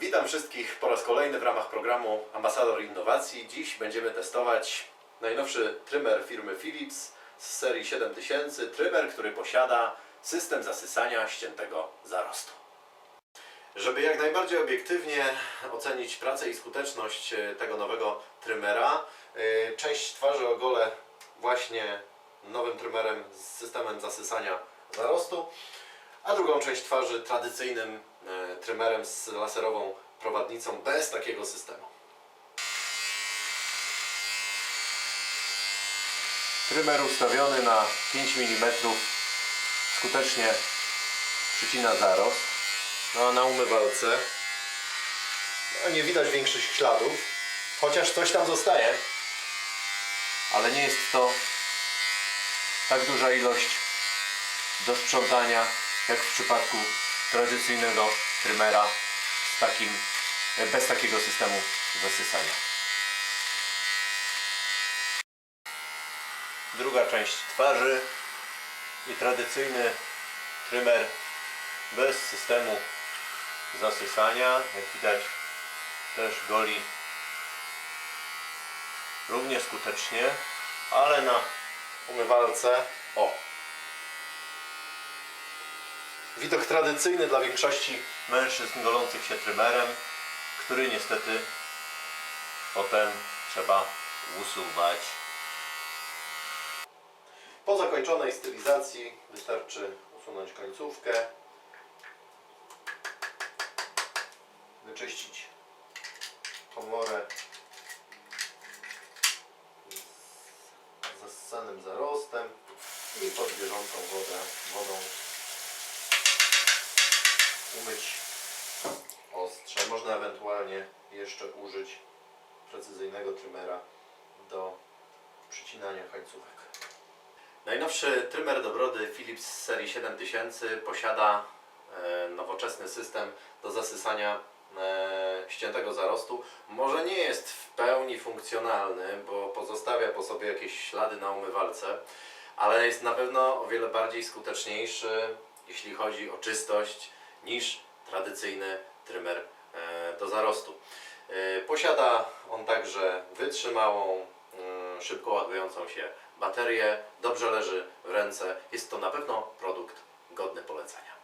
Witam wszystkich po raz kolejny w ramach programu Ambasador Innowacji. Dziś będziemy testować najnowszy trymer firmy Philips z serii 7000. Trymer, który posiada system zasysania ściętego zarostu. Żeby jak najbardziej obiektywnie ocenić pracę i skuteczność e, tego nowego trymera, e, część twarzy ogolę właśnie nowym trymerem z systemem zasysania zarostu, a drugą część twarzy tradycyjnym e, trymerem z laserową prowadnicą bez takiego systemu. Trymer ustawiony na 5 mm skutecznie przycina zarost. No a na umywalce no, nie widać większych śladów, chociaż coś tam zostaje. Ale nie jest to tak duża ilość do sprzątania, jak w przypadku tradycyjnego trymera z takim, bez takiego systemu zasysania. Druga część twarzy i tradycyjny trymer bez systemu zasysania. Jak widać też goli równie skutecznie, ale na umywalce o Widok tradycyjny dla większości mężczyzn golących się trymerem, który niestety potem trzeba usuwać. Po zakończonej stylizacji wystarczy usunąć końcówkę, wyczyścić komorę z zassanym zarostem i pod bieżącą wodę, wodą umyć ostrze. Można ewentualnie jeszcze użyć precyzyjnego trymera do przycinania końcówek. Najnowszy trymer do brody Philips z serii 7000 posiada e, nowoczesny system do zasysania e, ściętego zarostu. Może nie jest w pełni funkcjonalny, bo pozostawia po sobie jakieś ślady na umywalce, ale jest na pewno o wiele bardziej skuteczniejszy, jeśli chodzi o czystość, niż tradycyjny trymer e, do zarostu. E, Posiada on także wytrzymałą, mm, szybko ładującą się baterię, dobrze leży w ręce. Jest to na pewno produkt godny polecenia.